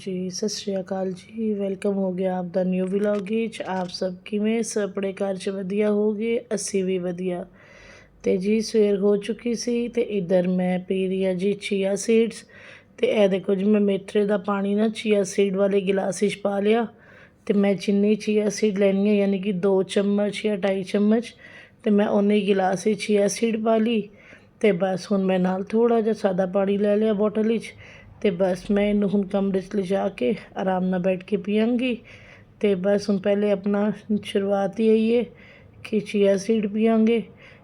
ਜੀ, ਸਤਿ ਸ਼੍ਰੀ ਅਕਾਲ ਜੀ। ਵੈਲਕਮ ਹੋ ਗਿਆ ਆਪ ਦਾ ਨਿਊ ਵਲੌਗ ਵਿੱਚ। ਆਪ ਸਭ ਕਿਵੇਂ? ਸਭ ਆਪਣੇ ਘਰ 'ਚ ਵਧੀਆ ਹੋਗੇ? ਅਸੀਂ ਵੀ ਵਧੀਆ। ਤੇ ਜੀ, ਸਵੇਰ ਹੋ ਚੁੱਕੀ ਸੀ ਤੇ ਇਧਰ ਮੈਂ ਪੀ ਰਹੀ ਹਾਂ ਜੀ ਚੀਆ ਸੀਡਸ ਤੇ ਇਹ ਦੇਖੋ ਜੀ, ਮੈਂ ਮੇਥਰੇ ਦਾ ਪਾਣੀ ਨਾ ਚੀਆ ਸੀਡ ਵਾਲੇ ਗਿਲਾਸ ਵਿੱਚ ਪਾ ਲਿਆ। ਤੇ ਮੈਂ ਜਿੰਨੀ ਚੀਆ ਸੀਡ ਲੈਣੀ ਹੈ, ਯਾਨੀ ਕਿ 2 ਚਮਚ ਜਾਂ 2.5 ਚਮਚ, ਤੇ ਮੈਂ ਉਹਨੇ ਗਿਲਾਸ ਵਿੱਚ ਚੀਆ ਸੀਡ ਪਾ ਲਈ। ਤੇ ਬਸ ਹੁਣ ਮੈਂ ਨਾਲ ਥੋੜਾ ਜਿਹਾ ਸਾਦਾ ਪਾਣੀ ਲੈ ਲਿਆ ਬੋਟਲ ਵਿੱਚ। ਅਤੇ ਬਸ ਮੈਂ ਇਹਨੂੰ ਹੁਣ ਕਮਰੇ 'ਚ ਲਿਜਾ ਕੇ ਆਰਾਮ ਨਾਲ ਬੈਠ ਕੇ ਪੀਆਂਗੀ। ਅਤੇ ਬਸ ਹੁਣ ਪਹਿਲੇ ਆਪਣਾ ਸ਼ੁਰੂਆਤ ਹੀ ਇਹੀ ਹੈ ਕਿ ਚੀਆ ਸੀਡ ਪੀਆਂਗੇ।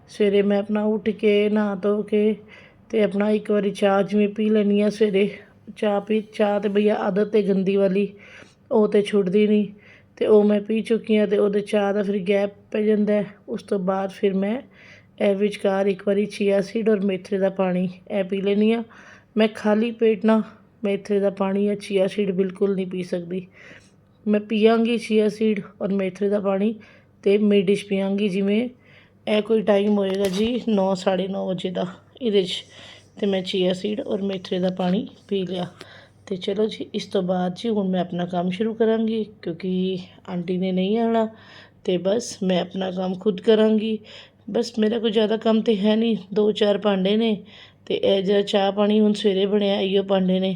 ਸਵੇਰੇ ਮੈਂ ਆਪਣਾ ਉੱਠ ਕੇ, ਨਹਾ ਧੋ ਕੇ ਅਤੇ ਆਪਣਾ ਇੱਕ ਵਾਰੀ ਚਾਹ ਜਿਵੇਂ ਪੀ ਲੈਂਦੀ ਹਾਂ ਸਵੇਰੇ। ਚਾਹ ਪੀ, ਚਾਹ ਤਾਂ ਭਈਆ ਆਦਤ ਹੈ ਗੰਦੀ ਵਾਲੀ, ਉਹ ਤਾਂ ਛੁੱਟਦੀ ਨਹੀਂ ਅਤੇ ਉਹ ਮੈਂ ਪੀ ਚੁੱਕੀ ਹਾਂ ਅਤੇ ਉਹਦੇ ਚਾਹ ਦਾ ਫਿਰ ਗੈਪ ਪੈ ਜਾਂਦਾ ਉਸ ਤੋਂ ਬਾਅਦ ਫਿਰ ਮੈਂ ਇਹ ਵਿਚਕਾਰ ਇੱਕ ਵਾਰੀ ਚੀਆ ਸੀਡ ਔਰ ਮੇਥਰੇ ਦਾ ਪਾਣੀ ਇਹ ਪੀ ਲੈਂਦੀ ਹਾਂ। ਮੈਂ ਖਾਲੀ ਪੇਟ ਨਾ ਮੇਥਰੇ ਦਾ ਪਾਣੀ ਜਾਂ ਚੀਆ ਸੀਡ ਬਿਲਕੁਲ ਨਹੀਂ ਪੀ ਸਕਦੀ। ਮੈਂ ਪੀਵਾਂਗੀ ਚੀਆ ਸੀਡ ਔਰ ਮੇਥਰੇ ਦਾ ਪਾਣੀ ਤੇ ਮੇਡਿਸ਼ ਪੀਵਾਂਗੀ ਜਿਵੇਂ ਇਹ ਕੋਈ ਟਾਈਮ ਹੋਏਗਾ ਜੀ 9 9:30 ਵਜੇ ਦਾ ਇਹਦੇ 'ਚ। ਤੇ ਮੈਂ ਚੀਆ ਸੀਡ ਔਰ ਮੇਥਰੇ ਦਾ ਪਾਣੀ ਪੀ ਲਿਆ। ਤੇ ਚਲੋ ਜੀ, ਇਸ ਤੋਂ ਬਾਅਦ ਜੀ ਹੁਣ ਮੈਂ ਆਪਣਾ ਕੰਮ ਸ਼ੁਰੂ ਕਰਾਂਗੀ, ਕਿਉਂਕਿ ਆਂਟੀ ਨੇ ਨਹੀਂ ਆਣਾ ਤੇ ਬਸ ਮੈਂ ਆਪਣਾ ਕੰਮ ਖੁਦ ਕਰਾਂਗੀ। ਬਸ ਮੇਰਾ ਕੋਈ ਜ਼ਿਆਦਾ ਕੰਮ ਤੇ ਹੈ ਨਹੀਂ, ਦੋ ਚਾਰ ਭਾਂਡੇ ਨੇ ਅਤੇ ਇਹ ਜਿਹੜਾ ਚਾਹ ਪਾਣੀ ਹੁਣ ਸਵੇਰੇ ਬਣਿਆ ਇਹੋ ਭਾਂਡੇ ਨੇ।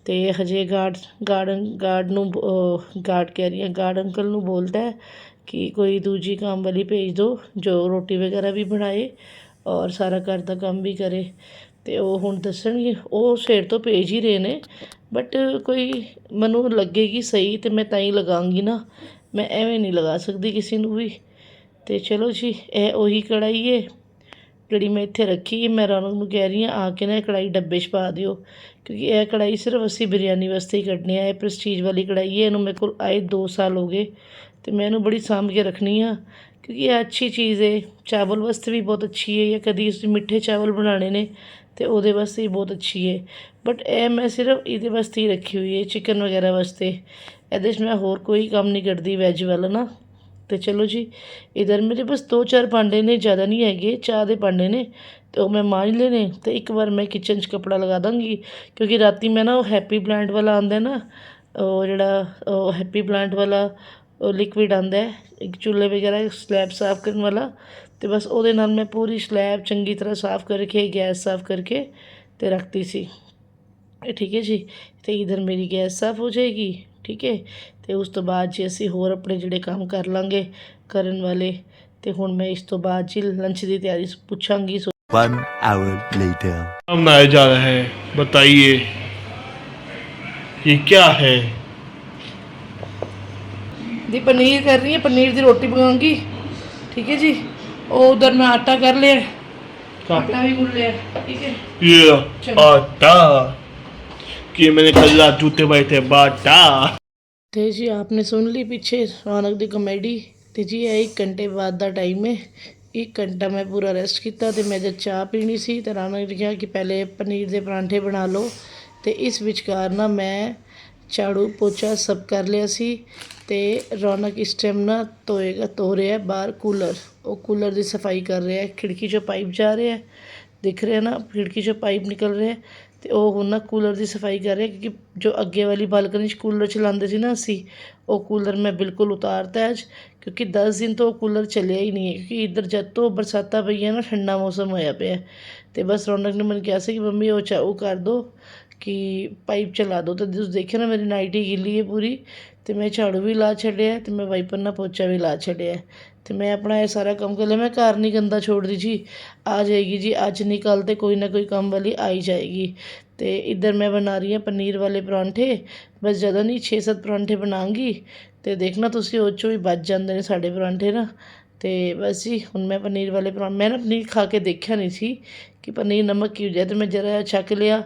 ਅਤੇ ਹਜੇ ਗਾਰਡ ਗਾਰਡਨ ਗਾਰਡ ਨੂੰ ਅਹ ਗਾਰਡ ਕਹਿ ਰਹੀ ਹਾਂ, ਗਾਰਡ ਅੰਕਲ ਨੂੰ ਬੋਲਦਾ ਕਿ ਕੋਈ ਦੂਜੀ ਕੰਮ ਵਾਲੀ ਭੇਜ ਦਿਓ ਜੋ ਰੋਟੀ ਵਗੈਰਾ ਵੀ ਬਣਾਏ ਔਰ ਸਾਰਾ ਘਰ ਦਾ ਕੰਮ ਵੀ ਕਰੇ। ਅਤੇ ਉਹ ਹੁਣ ਦੱਸਣਗੇ, ਉਹ ਸਵੇਰ ਤੋਂ ਭੇਜ ਹੀ ਰਹੇ ਨੇ ਬਟ ਕੋਈ ਮੈਨੂੰ ਲੱਗੇਗੀ ਸਹੀ ਅਤੇ ਮੈਂ ਤਾਂ ਹੀ ਲਗਾਉਂਗੀ ਨਾ। ਮੈਂ ਐਵੇਂ ਨਹੀਂ ਲਗਾ ਸਕਦੀ ਕਿਸੇ ਨੂੰ ਵੀ। ਅਤੇ ਚਲੋ ਜੀ, ਇਹ ਉਹੀ ਕੜਾਈ ਏ। ਜਿਹੜੀ ਮੈਂ ਇੱਥੇ ਰੱਖੀ ਹੈ, ਮੈਂ ਰੌਣਕ ਨੂੰ ਕਹਿ ਰਹੀ ਹਾਂ, ਆ ਕੇ ਨਾ ਇਹ ਕੜਾਈ ਡੱਬੇ 'ਚ ਪਾ ਦਿਓ। ਕਿਉਂਕਿ ਇਹ ਕੜਾਈ ਸਿਰਫ ਅਸੀਂ ਬਿਰਿਆਨੀ ਵਾਸਤੇ ਹੀ ਕੱਢਣੀ ਆ ਇਹ ਪ੍ਰੈਸਟੀਜ ਵਾਲੀ ਕੜਾਈ ਹੈ, ਇਹਨੂੰ ਮੇਰੇ ਕੋਲ ਆਏ 2 ਸਾਲ ਹੋ ਗਏ ਤੇ ਮੈਂ ਇਹਨੂੰ ਬੜੀ ਸਾਂਭ ਕੇ ਰੱਖਣੀ ਆ। ਕਿਉਂਕਿ ਇਹ ਅੱਛੀ ਚੀਜ਼ ਹੈ, ਚਾਵਲ ਵਾਸਤੇ ਵੀ ਬਹੁਤ ਅੱਛੀ ਹੈ ਜਾਂ ਕਦੀ ਅਸੀਂ ਮਿੱਠੇ ਚਾਵਲ ਬਣਾਉਣੇ ਨੇ ਤੇ ਉਹਦੇ ਵਾਸਤੇ ਵੀ ਬਹੁਤ ਅੱਛੀ ਹੈ। ਬਟ ਇਹ ਮੈਂ ਸਿਰਫ ਇਹਦੇ ਵਾਸਤੇ ਹੀ ਰੱਖੀ ਹੋਈ ਹੈ ਚਿਕਨ ਵਗੈਰਾ ਵਾਸਤੇ। ਇਹਦੇ 'ਚ ਮੈਂ ਹੋਰ ਕੋਈ ਕੰਮ ਨਹੀਂ ਕਰਦੀ ਵੈਜ ਵਾਲਾ ਨਾ। ਤੇ ਚਲੋ ਜੀ, ਇਧਰ ਮੇਰੇ ਬਸ ਦੋ ਚਾਰ ਭਾਂਡੇ ਨੇ, ਜ਼ਿਆਦਾ ਨਹੀਂ ਹੈਗੇ, ਚਾਹ ਦੇ ਭਾਂਡੇ ਨੇ, ਤੇ ਉਹ ਮੈਂ ਮਾਂਜ ਲਏ ਨੇ, ਤੇ ਇੱਕ ਵਾਰ ਮੈਂ ਕਿਚਨ 'ਚ ਕੱਪੜਾ ਲਗਾ ਦਾਂਗੀ, ਕਿਉਂਕਿ ਰਾਤੀ ਮੈਂ ਨਾ ਉਹ ਹੈਪੀ ਪਲਾਂਟ ਵਾਲਾ ਆਂਦਾ ਨਾ, ਉਹ ਜਿਹੜਾ, ਉਹ ਹੈਪੀ ਪਲਾਂਟ ਵਾਲਾ, ਉਹ ਲਿਕਵਿਡ ਆਂਦਾ ਹੈ ਇੱਕ ਚੁੱਲ੍ਹੇ ਵਗੈਰਾ ਸਲੈਬ ਸਾਫ਼ ਕਰਨ ਵਾਲਾ, ਤੇ ਬਸ ਉਹਦੇ ਨਾਲ ਮੈਂ ਪੂਰੀ ਸਲੈਬ ਚੰਗੀ ਤਰ੍ਹਾਂ ਸਾਫ਼ ਕਰਕੇ, ਗੈਸ ਸਾਫ਼ ਕਰਕੇ ਤੇ ਰੱਖਤੀ ਸੀ। ਠੀਕ ਹੈ ਜੀ, ਤੇ ਇਧਰ ਮੇਰੀ ਗੈਸ ਸਾਫ਼ ਹੋ ਜਾਏਗੀ। ਠੀਕ ਹੈ ਤੇ ਉਸ ਤੋਂ ਬਾਅਦ ਜੀ ਅਸੀਂ ਹੋਰ ਆਪਣੇ ਜਿਹੜੇ ਕੰਮ ਕਰ ਲਾਂਗੇ ਕਰਨ ਵਾਲੇ ਤੇ ਹੁਣ ਮੈਂ ਇਸ ਤੋਂ ਬਾਅਦ ਜੀ ਲੰਚ ਦੀ ਤਿਆਰੀ ਪੁੱਛਾਂਗੀ ਸੋ One hour later. बनाया जा रहा है बताइए ये क्या है ਦੀ ਪਨੀਰ ਕਰ ਰਹੀ ਹੈ ਪਨੀਰ ਦੀ ਰੋਟੀ ਬਣਾਉਂਗੀ ਠੀਕ ਹੈ ਜੀ ਉਹ ਉਧਰ ਮੈਂ ਆਟਾ ਕਰ ਲਿਆ ਆਟਾ ਵੀ ਗੁੰਨ ਲਿਆ ਠੀਕ ਹੈ ये चलो। आटा कि मैंने कल रात जूते पाए थे बाटा ਤੇ ਜੀ ਆਪਨੇ ਸੁਣ ਲਈ ਪਿੱਛੇ ਰੌਣਕ ਦੀ ਕਮੇਡੀ ਤੇ ਜੀ ਇਹ 1 ਘੰਟੇ ਬਾਅਦ ਦਾ ਟਾਈਮ ਹੈ 1 ਘੰਟਾ ਮੈਂ ਪੂਰਾ ਰੈਸਟ ਕੀਤਾ ਤੇ ਮੈਂ ਜਦ ਚਾਹ ਪੀਣੀ ਸੀ ਤੇ ਰੌਣਕ ਨੇ ਕਿਹਾ ਕਿ ਪਹਿਲੇ ਪਨੀਰ ਦੇ ਪਰਾਂਠੇ ਬਣਾ ਲਓ ਤੇ ਇਸ ਵਿਚਕਾਰ ਨਾ ਮੈਂ ਝਾੜੂ ਪੋਚਾ ਸਭ ਕਰ ਲਿਆ ਸੀ ਤੇ ਰੌਣਕ ਇਸ ਟਾਈਮ ਨਾ ਧੋਏਗਾ ਧੋ ਰਿਹਾ ਬਾਹਰ ਕੂਲਰ ਉਹ ਕੂਲਰ ਦੀ ਸਫਾਈ ਕਰ ਰਿਹਾ ਹੈ ਖਿੜਕੀ 'ਚੋਂ ਪਾਈਪ ਜਾ ਰਿਹਾ ਹੈ ਦਿਖ ਰਿਹਾ ਨਾ ਖਿੜਕੀ 'ਚੋਂ ਪਾਈਪ ਨਿਕਲ ਰਿਹਾ ਹੈ ਅਤੇ ਉਹ ਹੁਣ ਨਾ ਕੂਲਰ ਦੀ ਸਫ਼ਾਈ ਕਰ ਰਿਹਾ ਕਿਉਂਕਿ ਜੋ ਅੱਗੇ ਵਾਲੀ ਬਾਲਕਨੀ 'ਚ ਕੂਲਰ ਚਲਾਉਂਦੇ ਸੀ ਨਾ ਅਸੀਂ, ਉਹ ਕੂਲਰ ਮੈਂ ਬਿਲਕੁਲ ਉਤਾਰਤਾ ਅੱਜ, ਕਿਉਂਕਿ ਦਸ ਦਿਨ ਤੋਂ ਉਹ ਕੂਲਰ ਚੱਲਿਆ ਹੀ ਨਹੀਂ ਹੈ, ਕਿਉਂਕਿ ਇੱਧਰ ਜਦ ਤੋਂ ਬਰਸਾਤਾਂ ਪਈਆਂ ਨਾ, ਠੰਡਾ ਮੌਸਮ ਹੋਇਆ ਪਿਆ ਤੇ ਬਸ ਰੌਣਕ ਨੇ ਮੈਨੂੰ ਕਿਹਾ ਸੀ ਕਿ ਮੰਮੀ ਉਹ ਚਾ, ਉਹ ਕਰ ਦੋ, ਕਿ ਪਾਈਪ ਚਲਾ ਦੋ। ਤੇ ਤੁਸੀਂ ਦੇਖਿਆ ਨਾ ਮੇਰੀ ਨਾਈਟੀ ਗਿੱਲੀ ਹੈ ਪੂਰੀ, ਤੇ ਮੈਂ ਝਾੜੂ ਵੀ ਲਾ ਛੱਡਿਆ ਤੇ ਮੈਂ ਵਾਈਪਰ ਨਾਲ ਪੋਚਾ ਵੀ ਲਾ ਛੱਡਿਆ ਅਤੇ ਮੈਂ ਆਪਣਾ ਇਹ ਸਾਰਾ ਕੰਮ ਕਰ ਲਿਆ। ਮੈਂ ਘਰ ਨਹੀਂ ਗੰਦਾ ਛੋੜਦੀ ਜੀ। ਆ ਜਾਏਗੀ ਜੀ, ਅੱਜ ਨਹੀਂ ਕੱਲ੍ਹ ਤਾਂ ਕੋਈ ਨਾ ਕੋਈ ਕੰਮ ਵਾਲੀ ਆਈ ਜਾਏਗੀ। ਅਤੇ ਇੱਧਰ ਮੈਂ ਬਣਾ ਰਹੀ ਹਾਂ ਪਨੀਰ ਵਾਲੇ ਪਰੌਂਠੇ। ਬਸ ਜ਼ਿਆਦਾ ਨਹੀਂ 6-7 ਪਰੌਂਠੇ ਬਣਾਉਂਗੀ ਅਤੇ ਦੇਖਣਾ ਤੁਸੀਂ ਉਹ 'ਚੋਂ ਵੀ ਬਚ ਜਾਂਦੇ ਨੇ ਸਾਡੇ ਪਰੌਂਠੇ ਨਾ। ਅਤੇ ਬਸ ਜੀ, ਹੁਣ ਮੈਂ ਪਨੀਰ ਵਾਲੇ ਪਰੌਂਠੇ ਮੈਂ ਨਾ ਪਨੀਰ ਖਾ ਕੇ ਦੇਖਿਆ ਨਹੀਂ ਸੀ ਕਿ ਪਨੀਰ ਨਮਕ ਕੀ ਹੋ ਜਾਏ ਅਤੇ ਮੈਂ ਜਰਾ ਜਿਹਾ ਛਕ ਲਿਆ।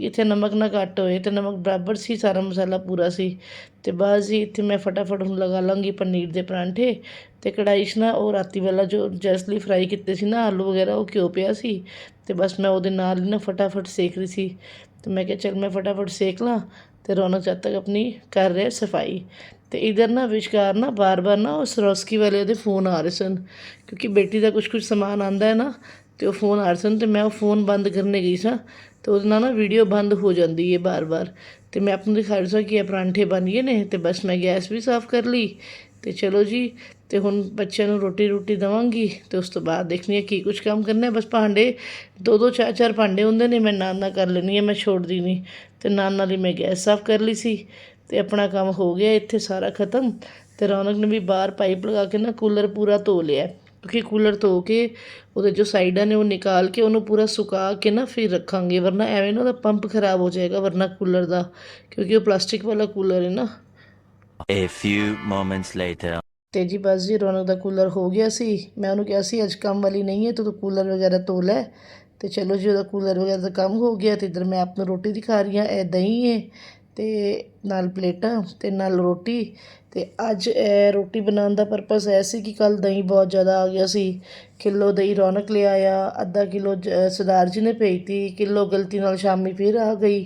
ਕਿ ਇੱਥੇ ਨਮਕ ਨਾ ਘੱਟ ਹੋਏ ਅਤੇ ਨਮਕ ਬਰਾਬਰ ਸੀ, ਸਾਰਾ ਮਸਾਲਾ ਪੂਰਾ ਸੀ। ਅਤੇ ਬਸ ਜੀ ਇੱਥੇ ਮੈਂ ਫਟਾਫਟ ਹੁਣ ਲਗਾ ਲਾਂਗੀ ਪਨੀਰ ਦੇ ਪਰਾਂਠੇ ਅਤੇ ਕੜਾਹੀ 'ਚ ਨਾ ਉਹ ਰਾਤੀ ਵਾਲਾ ਜੋ ਜਸਲੀ ਫਰਾਈ ਕੀਤੇ ਸੀ ਨਾ ਆਲੂ ਵਗੈਰਾ, ਉਹ ਘਿਓ ਪਿਆ ਸੀ। ਅਤੇ ਬਸ ਮੈਂ ਉਹਦੇ ਨਾਲ ਹੀ ਨਾ ਫਟਾਫਟ ਸੇਕ ਰਹੀ ਸੀ। ਅਤੇ ਮੈਂ ਕਿਹਾ ਚਲ ਮੈਂ ਫਟਾਫਟ ਸੇਕ ਲਾਂ ਤੇ ਰੌਣਕ ਜਦ ਤੱਕ ਆਪਣੀ ਕਰ ਰਿਹਾ ਸਫ਼ਾਈ। ਤੇ ਇਧਰ ਨਾ ਵਿਚਕਾਰ ਨਾ ਬਾਰ-ਬਾਰ ਨਾ ਉਹ ਸਰੋਸਕੀ ਵਾਲੇ ਦੇ ਫੋਨ ਆ ਰਹੇ ਸਨ। ਕਿਉਂਕਿ ਬੇਟੀ ਦਾ ਕੁਝ ਕੁਝ ਸਮਾਨ ਆਂਦਾ ਹੈ ਨਾ, ਤੇ ਉਹ ਫੋਨ ਆ ਰਹੇ ਸਨ ਤੇ ਮੈਂ ਉਹ ਫੋਨ ਬੰਦ ਕਰਨੇ ਗਈ ਸਾਂ। ਤੇ ਉਹਦੇ ਨਾਲ ਨਾ ਵੀਡੀਓ ਬੰਦ ਹੋ ਜਾਂਦੀ ਹੈ ਬਾਰ-ਬਾਰ। ਤੇ ਮੈਂ ਆਪ ਨੂੰ ਦਿਖਾ ਰਹੀ ਕਿ ਇਹ ਪਰਾਂਠੇ ਬਣ ਗਏ ਨੇ, ਤੇ ਬਸ ਮੈਂ ਗੈਸ ਵੀ ਸਾਫ਼ ਕਰ ਲਈ। ਤੇ ਚਲੋ ਜੀ, ਤੇ ਹੁਣ ਬੱਚਿਆਂ ਨੂੰ ਰੋਟੀ ਰੋਟੀ ਦਵਾਂਗੀ, ਤੇ ਉਸ ਤੋਂ ਬਾਅਦ ਦੇਖਣੀ ਹੈ ਕੀ ਕੁਝ ਕੰਮ ਕਰਨਾ ਹੈ ਬਸ ਭਾਂਡੇ ਦੋ ਦੋ ਚਾਰ ਚਾਰ ਭਾਂਡੇ ਹੁੰਦੇ ਨੇ, ਮੈਂ ਨਾਲ ਨਾਲ ਕਰ ਲੈਣੀ ਹੈ ਮੈਂ ਛੋੜਦੀ ਨਹੀਂ ਤੇ ਨਾਲ ਨਾਲ ਹੀ ਮੈਂ ਗੈਸ ਸਾਫ਼ ਕਰ ਲਈ ਸੀ, ਤੇ ਆਪਣਾ ਕੰਮ ਹੋ ਗਿਆ, ਇੱਥੇ ਸਾਰਾ ਖਤਮ। ਤੇ ਰੌਣਕ ਨੇ ਵੀ ਬਾਹਰ ਪਾਈਪ ਲਗਾ ਕੇ ਨਾ ਕੂਲਰ ਪੂਰਾ ਧੋ ਲਿਆ। ਕਿਉਂਕਿ ਕੂਲਰ ਧੋ ਕੇ ਉਹਦੇ ਜੋ ਸਾਈਡਾਂ ਨੇ ਉਹ ਨਿਕਾਲ ਕੇ ਉਹਨੂੰ ਪੂਰਾ ਸੁਕਾ ਕੇ ਨਾ ਫਿਰ ਰੱਖਾਂਗੇ ਵਰਨਾ ਐਵੇਂ ਨਾ ਉਹਦਾ ਪੰਪ ਖਰਾਬ ਹੋ ਜਾਏਗਾ ਵਰਨਾ ਕੂਲਰ ਦਾ ਕਿਉਂਕਿ ਉਹ ਪਲਾਸਟਿਕ ਵਾਲਾ ਕੂਲਰ ਹੈ ਨਾ। A few moments later. ਤੇ ਜੀ ਬਸ ਜੀ ਰੌਣਕ ਦਾ ਕੂਲਰ ਹੋ ਗਿਆ ਸੀ। ਮੈਂ ਉਹਨੂੰ ਕਿਹਾ ਸੀ ਅੱਜ ਕੰਮ ਵਾਲੀ ਨਹੀਂ ਹੈ ਤੂੰ ਤਾਂ ਕੂਲਰ ਵਗੈਰਾ ਧੋ ਲੈ। ਤੇ ਚਲੋ ਜੀ ਉਹਦਾ ਕੂਲਰ ਵਗੈਰਾ ਦਾ ਕੰਮ ਹੋ ਗਿਆ ਤੇ ਇਧਰ ਮੈਂ ਆਪ ਨੂੰ ਰੋਟੀ ਦਿਖਾ ਰਹੀ ਹਾਂ ਇਹ ਦਹੀਂ ਹੈ। ਅਤੇ ਨਾਲ ਪਲੇਟਾਂ ਅਤੇ ਨਾਲ ਰੋਟੀ ਅਤੇ ਅੱਜ ਇਹ ਰੋਟੀ ਬਣਾਉਣ ਦਾ ਪਰਪਸ ਇਹ ਸੀ ਕਿ ਕੱਲ੍ਹ ਦਹੀਂ ਬਹੁਤ ਜ਼ਿਆਦਾ ਆ ਗਿਆ ਸੀ। ਕਿਲੋ ਦਹੀਂ ਰੌਣਕ ਲੈ ਆਇਆ ਅੱਧਾ ਕਿਲੋ ਸਰਦਾਰ ਜੀ ਨੇ ਭੇਜਤੀ ਕਿਲੋ ਗਲਤੀ ਨਾਲ ਸ਼ਾਮੀ ਫਿਰ ਆ ਗਈ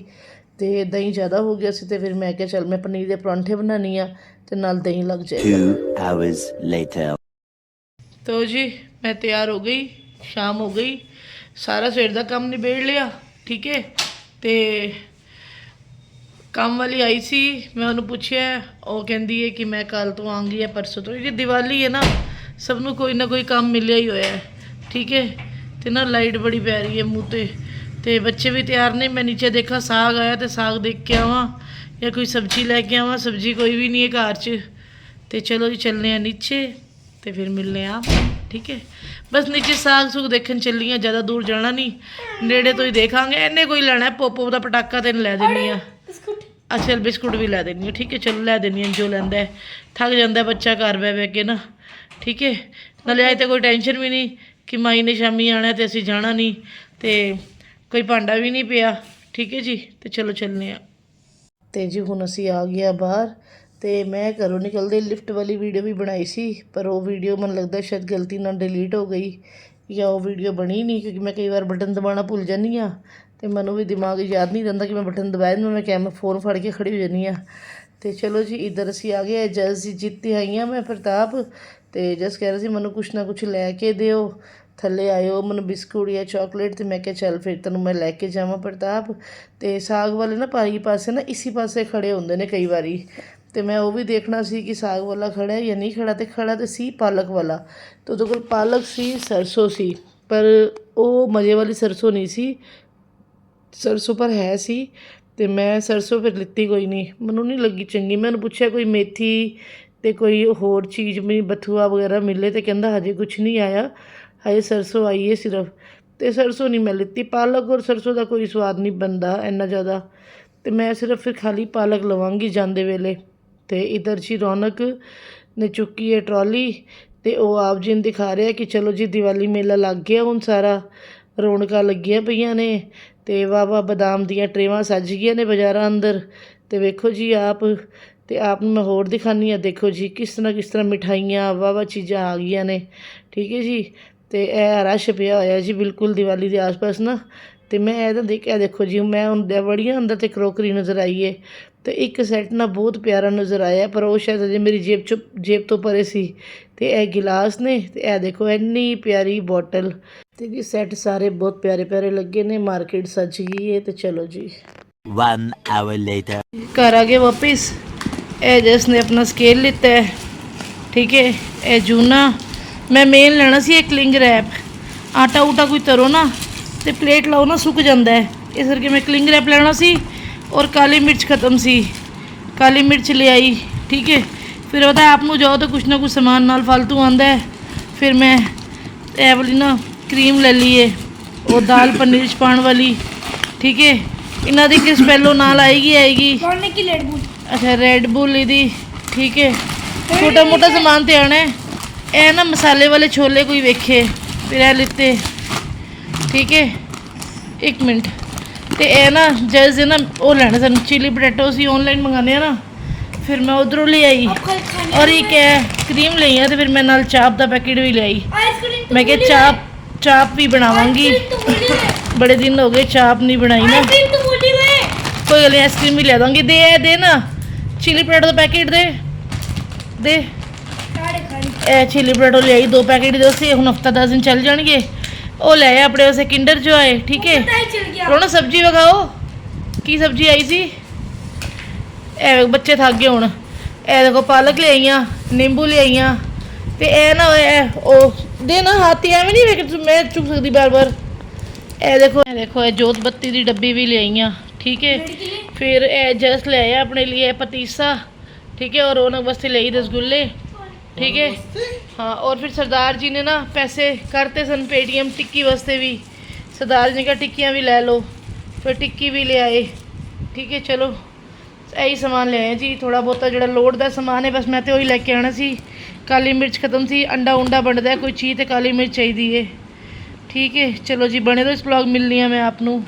ਅਤੇ ਦਹੀਂ ਜ਼ਿਆਦਾ ਹੋ ਗਿਆ ਸੀ ਅਤੇ ਫਿਰ ਮੈਂ ਕਿਹਾ ਚੱਲ ਮੈਂ ਪਨੀਰ ਦੇ ਪਰੌਂਠੇ ਬਣਾਉਣੀ ਆ ਅਤੇ ਨਾਲ ਦਹੀਂ ਲੱਗ ਜਾਏਗਾ। ਤੋ ਜੀ ਮੈਂ ਤਿਆਰ ਹੋ ਗਈ ਸ਼ਾਮ ਹੋ ਗਈ ਸਾਰਾ ਸਵੇਰ ਦਾ ਕੰਮ ਨਿਬੇੜ ਲਿਆ ਠੀਕ ਹੈ ਤੇ ਕੰਮ ਵਾਲੀ ਆਈ ਸੀ, ਮੈਂ ਉਹਨੂੰ ਪੁੱਛਿਆ, ਉਹ ਕਹਿੰਦੀ ਹੈ ਕਿ ਮੈਂ ਕੱਲ ਤੋਂ ਆਉਂਗੀ ਹੈ ਪਰਸੋਂ ਤੋਂ ਇਹ ਦੀਵਾਲੀ ਹੈ ਨਾ, ਸਭ ਨੂੰ ਕੋਈ ਨਾ ਕੋਈ ਕੰਮ ਮਿਲਿਆ ਹੀ ਹੋਇਆ ਹੈ, ਠੀਕ ਹੈ? ਤੇ ਨਾ ਲਾਈਟ ਬੜੀ ਪੈ ਰਹੀ ਹੈ ਮੂੰਹ ਤੇ ਤੇ ਬੱਚੇ ਵੀ ਤਿਆਰ ਨੇ, ਮੈਂ ਨੀਚੇ ਦੇਖਾ ਸਾਗ ਆਇਆ ਤੇ ਸਾਗ ਦੇਖ ਕੇ ਆਵਾਂ, ਜਾਂ ਕੋਈ ਸਬਜ਼ੀ ਲੈ ਕੇ ਆਵਾਂ, ਸਬਜ਼ੀ ਕੋਈ ਵੀ ਨਹੀਂ ਹੈ ਘਰ 'ਚ, ਤੇ ਚਲੋ ਜੀ ਚੱਲਨੇ ਆ ਨੀਚੇ, ਤੇ ਫਿਰ ਮਿਲਨੇ ਆ ਠੀਕ ਹੈ? ਬਸ ਨੀਚੇ ਸਾਗ ਸੁਗ ਦੇਖਣ ਚੱਲੀ ਆ ਜ਼ਿਆਦਾ ਦੂਰ ਜਾਣਾ ਨਹੀਂ, ਨੇੜੇ ਤੋਂ ਹੀ ਦੇਖਾਂਗੇ ਇਹਨੇ ਕੋਈ ਲੈਣਾ ਪੋਪੋ ਦਾ ਪਟਾਕਾ ਤੈਨੂੰ ਲੈ ਦੇਣੀ ਆ ਅੱਛਾ ਬਿਸਕੁਟ ਵੀ ਲੈ ਦੇਣੀ ਆ ਠੀਕ ਹੈ, ਚਲੋ ਲੈ ਦੇਣੀ ਆ ਜੋ ਲੈਂਦਾ ਹੈ। ਥੱਕ ਜਾਂਦਾ ਬੱਚਾ ਘਰ ਬਹਿ ਬਹਿ ਕੇ ਨਾ, ਠੀਕ ਹੈ। ਨਾਲੇ ਆਏ ਤੇ ਕੋਈ ਟੈਨਸ਼ਨ ਵੀ ਨਹੀਂ ਕਿ ਮਾਈ ਨੇ ਸ਼ਾਮੀ ਆਣਾ ਤੇ ਅਸੀਂ ਜਾਣਾ ਨਹੀਂ ਤੇ ਕੋਈ ਭਾਂਡਾ ਵੀ ਨਹੀਂ ਪਿਆ, ਠੀਕ ਹੈ ਜੀ, ਤੇ ਚਲੋ ਚੱਲਨੇ ਆ ਤੇ ਜੀ ਹੁਣ ਅਸੀਂ ਆ ਗਏ ਬਾਹਰ ਤੇ ਮੈਂ ਘਰੋਂ ਨਿਕਲਦੇ ਲਿਫਟ ਵਾਲੀ ਵੀਡੀਓ ਵੀ ਬਣਾਈ ਸੀ, ਪਰ ਉਹ ਵੀਡੀਓ ਮੈਨੂੰ ਲੱਗਦਾ ਸ਼ਾਇਦ ਗਲਤੀ ਨਾਲ ਡਿਲੀਟ ਹੋ ਗਈ ਜਾਂ ਉਹ ਵੀਡੀਓ ਬਣੀ ਨਹੀਂ, ਕਿਉਂਕਿ ਮੈਂ ਕਈ ਵਾਰ ਬਟਨ ਦਬਾਉਣਾ ਭੁੱਲ ਜਾਂਦੀ ਆ ਤੇ ਮੈਨੂੰ ਵੀ ਦਿਮਾਗ ਯਾਦ ਨਹੀਂ ਰਹਿੰਦਾ ਕਿ ਮੈਂ ਬਟਨ ਦਬਾਇਆ ਨਾ ਮੈਂ ਕੈਮ, ਫੋਨ ਫੜ ਕੇ ਖੜੀ ਹੋ ਜਾਂਦੀ ਆ ਤੇ ਚਲੋ ਜੀ, ਇੱਧਰ ਅਸੀਂ ਆ ਗਏ, ਜਸ ਜੀ ਜਿੱਤੀ ਆਈ ਆ ਮੈਂ, ਪ੍ਰਤਾਪ। ਤੇ ਜਸ ਕਹਿ ਰਿਹਾ ਸੀ, ਮੈਨੂੰ ਕੁਛ ਨਾ ਕੁਛ ਲੈ ਕੇ ਦਿਓ। ਥੱਲੇ ਆਇਓ, ਮੈਨੂੰ ਬਿਸਕੁਟ ਜਾਂ ਚਾਕਲੇਟ ਤੇ ਮੈਂ ਕਿਹਾ, ਚੱਲ ਫਿਰ ਤੈਨੂੰ ਮੈਂ ਲੈ ਕੇ ਜਾਵਾਂ, ਪ੍ਰਤਾਪ। ਤੇ ਸਾਗ ਵਾਲੇ ਨਾ ਪਾਈ ਪਾਸੇ ਨਾ, ਇਸੀ ਪਾਸੇ ਖੜੇ ਹੁੰਦੇ ਨੇ ਕਈ ਵਾਰੀ। ਤੇ ਮੈਂ ਉਹ ਵੀ ਦੇਖਣਾ ਸੀ ਕਿ ਸਾਗ ਵਾਲਾ ਖੜਾ ਹੈ ਜਾਂ ਨਹੀਂ ਖੜਾ ਤੇ ਖੜਾ ਤੇ ਸੀ ਪਾਲਕ ਵਾਲਾ। ਤੇ ਉਹਦੇ ਕੋਲ ਪਾਲਕ ਸੀ, ਸਰਸੋਂ ਸੀ। ਪਰ ਉਹ ਮਜ਼ੇ ਵਾਲੀ ਸਰਸੋਂ ਨਹੀਂ ਸੀ। ਸਰਸੋਂ ਪਰ ਹੈ ਸੀ ਅਤੇ ਮੈਂ ਸਰਸੋਂ ਫਿਰ ਲਿੱਤੀ ਕੋਈ ਨਹੀਂ। ਮੈਨੂੰ ਨਹੀਂ ਲੱਗੀ ਚੰਗੀ। ਮੈਂ ਉਹਨੂੰ ਪੁੱਛਿਆ, ਕੋਈ ਮੇਥੀ ਅਤੇ ਕੋਈ ਹੋਰ ਚੀਜ਼ ਵੀ, ਬਥੂਆ ਵਗੈਰਾ ਮਿਲੇ ਤੇ ਕਹਿੰਦਾ ਹਜੇ ਕੁਛ ਨਹੀਂ ਆਇਆ। ਹਜੇ ਸਰਸੋਂ ਆਈ ਹੈ ਸਿਰਫ। ਅਤੇ ਸਰਸੋਂ ਨਹੀਂ ਮੈਂ ਲਿੱਤੀ। ਪਾਲਕ ਔਰ ਸਰਸੋਂ ਦਾ ਕੋਈ ਸਵਾਦ ਨਹੀਂ ਬਣਦਾ ਇੰਨਾ ਜ਼ਿਆਦਾ। ਅਤੇ ਮੈਂ ਸਿਰਫ ਫਿਰ ਖਾਲੀ ਪਾਲਕ ਲਵਾਂਗੀ ਜਾਂਦੇ ਵੇਲੇ। ਅਤੇ ਇਧਰ ਜੀ ਰੌਣਕ ਨੇ ਚੁੱਕੀ ਹੈ ਟਰਾਲੀ ਅਤੇ ਉਹ ਆਪ ਜੀ ਨੂੰ ਦਿਖਾ ਰਿਹਾ ਕਿ ਚਲੋ ਜੀ ਦੀਵਾਲੀ ਮੇਲਾ ਲੱਗ ਗਿਆ ਹੁਣ ਸਾਰਾ। ਰੌਣਕਾਂ ਲੱਗੀਆਂ ਪਈਆਂ ਨੇ। ਅਤੇ ਵਾਹ ਵਾਹ ਬਦਾਮ ਦੀਆਂ ਟਰੇਵਾਂ ਸੱਜ ਗਈਆਂ ਨੇ ਬਾਜ਼ਾਰਾਂ ਅੰਦਰ। ਅਤੇ ਵੇਖੋ ਜੀ ਆਪ ਅਤੇ ਆਪ ਨੂੰ ਮੈਂ ਹੋਰ ਦਿਖਾਉਂਦੀ ਹਾਂ ਦੇਖੋ ਜੀ, ਕਿਸ ਤਰ੍ਹਾਂ ਕਿਸ ਤਰ੍ਹਾਂ ਮਿਠਾਈਆਂ ਵਾਹ ਵਾਹ ਚੀਜ਼ਾਂ ਆ ਗਈਆਂ ਨੇ। ਠੀਕ ਹੈ ਜੀ? ਅਤੇ ਇਹ ਰਸ਼ ਪਿਆ ਹੋਇਆ ਜੀ ਬਿਲਕੁਲ ਦੀਵਾਲੀ ਦੇ ਆਸ-ਪਾਸ ਨਾ। ਅਤੇ ਮੈਂ ਇਹ ਤਾਂ ਇਹ ਦੇਖੋ ਜੀ, ਮੈਂ ਹੁੰਦਿਆ ਬੜੀਆਂ ਅੰਦਰ ਤੇ ਕਰੋਕਰੀ ਨਜ਼ਰ ਆਈ ਏ। ਤੇ ਇੱਕ ਸੈੱਟ ਨਾ ਬਹੁਤ ਪਿਆਰਾ ਨਜ਼ਰ ਆਇਆ, ਪਰ ਉਹ ਸ਼ਾਇਦ ਅਜੇ ਮੇਰੀ ਜੇਬ ਚ, ਜੇਬ ਤੋਂ ਪਰੇ ਸੀ। ਤੇ ਇਹ ਗਿਲਾਸ ਨੇ, ਤੇ ਇਹ ਦੇਖੋ ਇੰਨੀ ਪਿਆਰੀ ਬੋਟਲ। ਤੇ ਇਹ ਸੈੱਟ ਸਾਰੇ ਬਹੁਤ ਪਿਆਰੇ ਪਿਆਰੇ ਲੱਗੇ ਨੇ ਮਾਰਕੀਟ ਸੱਜ ਗਈ ਏ ਤੇ ਚਲੋ ਜੀ। One hour later. ਘਰ ਆ ਗਏ ਵਾਪਿਸ। ਇਹ ਜਸ ਨੇ ਆਪਣਾ ਸਕੇਲ ਲਿੱਤਾ ਹੈ। ਠੀਕ ਹੈ ਇਹ ਜੂਨਾ। ਮੈਂ ਮੇਨ ਲੈਣਾ ਸੀ ਇੱਕ ਕਲਿੰਗ ਰੈਪ ਆਟਾ ਉਟਾ ਕੋਈ ਤਰੋ ਨਾ ਤੇ ਪਲੇਟ ਲਾਓ ਨਾ ਸੁੱਕ ਜਾਂਦਾ ਹੈ। ਇਸ ਕਰਕੇ ਮੈਂ ਕਲਿੰਗ ਰੈਪ ਲੈਣਾ ਸੀ ਔਰ ਕਾਲੀ ਮਿਰਚ ਖਤਮ ਸੀ। ਕਾਲੀ ਮਿਰਚ ਲਿਆਈ ਠੀਕ ਹੈ ਫਿਰ ਉਹਦਾ ਆਪ ਨੂੰ ਜਾਓ ਤਾਂ ਕੁਛ ਨਾ ਕੁਛ ਸਮਾਨ ਨਾਲ ਫालतू ਆਂਦਾ ਹੈ। ਫਿਰ ਮੈਂ ਇਹ ਵਾਲੀ ਨਾ ਕਰੀਮ ਲੈ ਲਈਏ ਉਹ ਦਾਲ ਪਨੀਰ ਚ ਪਾਉਣ ਵਾਲੀ ਠੀਕ ਹੈ? ਇਹਨਾਂ ਦੀ ਕਿਸ ਪਹਿਲੋ ਨਾਲ ਆਏਗੀ ਆਏਗੀ? ਕੌਣ ਕੀ ਲੈਡ ਬੁਲ ਅੱਛਾ ਰੈਡ ਬੁਲ ਇਹਦੀ ਠੀਕ ਹੈ? ਛੋਟਾ ਮੋਟਾ ਸਮਾਨ ਤੇ ਆਣਾ ਇਹ ਨਾ ਮਸਾਲੇ ਵਾਲੇ ਛੋਲੇ ਕੋਈ ਵੇਖੇ ਫਿਰ ਇਹ ਲਿੱਤੇ ਠੀਕ ਹੈ? ਇੱਕ ਮਿੰਟ। ਤੇ ਇਹ ਨਾ ਜੈਸ ਨਾ ਉਹ ਲੈਣਾ ਸਾਨੂੰ ਚਿਲੀ ਪੋਟੈਟੋ ਸੀ ਆਨਲਾਈਨ ਮੰਗਾਨੇ ਆ ਨਾ ਫਿਰ ਮੈਂ ਉਧਰੋਂ ਲੈ ਆਈ। ਔਰ ਇੱਕ ਹੈ। ਕਰੀਮ ਲਈ ਆ ਤੇ ਫਿਰ ਮੈਂ ਨਾਲ ਚਾਪ ਦਾ ਪੈਕੇਟ ਵੀ ਲਈ ਮੈਂ ਕਿਹਾ ਚਾਪ ਚਾਪ ਵੀ ਬਣਾਵਾਂਗੀ। ਬੜੇ ਦਿਨ ਹੋ ਗਏ ਚਾਪ ਨਹੀਂ ਬਣਾਈ ਨਾ। ਕੋਈ ਅਲੇ ਆਈਸਕ੍ਰੀਮ ਵੀ ਲੈ ਦਾਂਗੀ। ਦੇ ਐ ਦੇ ਨਾ। ਚਿਲੀ ਪਟੇਟੋ ਦਾ ਪੈਕੇਟ ਦੇ। ਦੇ। ਐ ਚਿਲੀ ਪਟੇਟੋ ਲਈ ਦੋ ਪੈਕੇਟ ਦੇ ਉਸੇ। ਹੁਣ ਹਫਤਾ 10 ਦਿਨ ਚੱਲ ਜਾਣਗੇ। ਉਹ ਲੈ ਆਪਣੇ ਉਸੇ ਕਿੰਡਰ ਜੋ ਆਏ ਠੀਕ ਹੈ? ਰੋਣਾ ਸਬਜ਼ੀ ਵਗਾਓ ਕੀ ਸਬਜ਼ੀ ਆਈ ਸੀ? ਐ ਬੱਚੇ ਥੱਕ ਗਏ ਹੁਣ। ਇਹ ਦੇਖੋ ਪਾਲਕ ਲਈ ਨਿੰਬੂ ਲਈ ਤੇ ਇਹ ਨਾ ਹੋਇਆ ਉਹ ਦੇ ਨਾ ਹਾਥੀ ਐਵੇਂ ਨਹੀਂ ਵੇਖ ਮੈਂ ਚੁੱਕ ਸਕਦੀ ਬਾਰ-ਬਾਰ ਇਹ ਦੇਖੋ ਇਹ ਦੇਖੋ ਇਹ ਜੋਤ ਬੱਤੀ ਦੀ ਡੱਬੀ ਵੀ ਲਈ ਆ ਠੀਕ ਹੈ? ਫਿਰ ਇਹ ਜਸ ਲੈ ਆਇਆ ਆਪਣੇ ਲਈ ਇਹ ਪਤੀਸਾ ਠੀਕ ਹੈ? ਔਰ ਰੌਣਕ ਵਾਸਤੇ ਲਈ ਰਸਗੁੱਲੇ ਠੀਕ ਹੈ? ਹਾਂ ਔਰ ਫਿਰ ਸਰਦਾਰ ਜੀ ਨੇ ਨਾ ਪੈਸੇ ਕਰਤੇ ਸਨ ਪੇਟੀਐਮ ਟਿੱਕੀ ਵਾਸਤੇ ਵੀ। ਸਰਦਾਰ ਜੀ ਨੇ ਟਿੱਕੀਆਂ ਵੀ ਲੈ ਲਓ ਫਿਰ ਟਿੱਕੀ ਵੀ ਲੈ ਆਏ ਠੀਕ ਹੈ? ਚਲੋ ਇਹੀ ਸਮਾਨ ਲੈ ਜੀ ਥੋੜਾ ਬਹੁਤਾ ਜਿਹੜਾ ਲੋਡ ਦਾ ਸਮਾਨ ਹੈ, ਬਸ ਮੈਂ ਤੇ ਉਹੀ ਲੈ ਕੇ ਆਣਾ ਸੀ। ਕਾਲੀ ਮਿਰਚ ਖਤਮ ਸੀ, ਅੰਡਾ ਉੰਡਾ ਬਣਦਾ ਕੋਈ ਚੀਜ਼ ਤੇ ਕਾਲੀ ਮਿਰਚ ਚਾਹੀਦੀ ਹੈ। ਠੀਕ ਹੈ, ਚਲੋ ਜੀ, ਬਣੇ ਰਹੋ ਇਸ ਵਲੌਗ ਮਿਲਨੀ ਆ ਮੈਂ ਆਪ ਨੂੰ।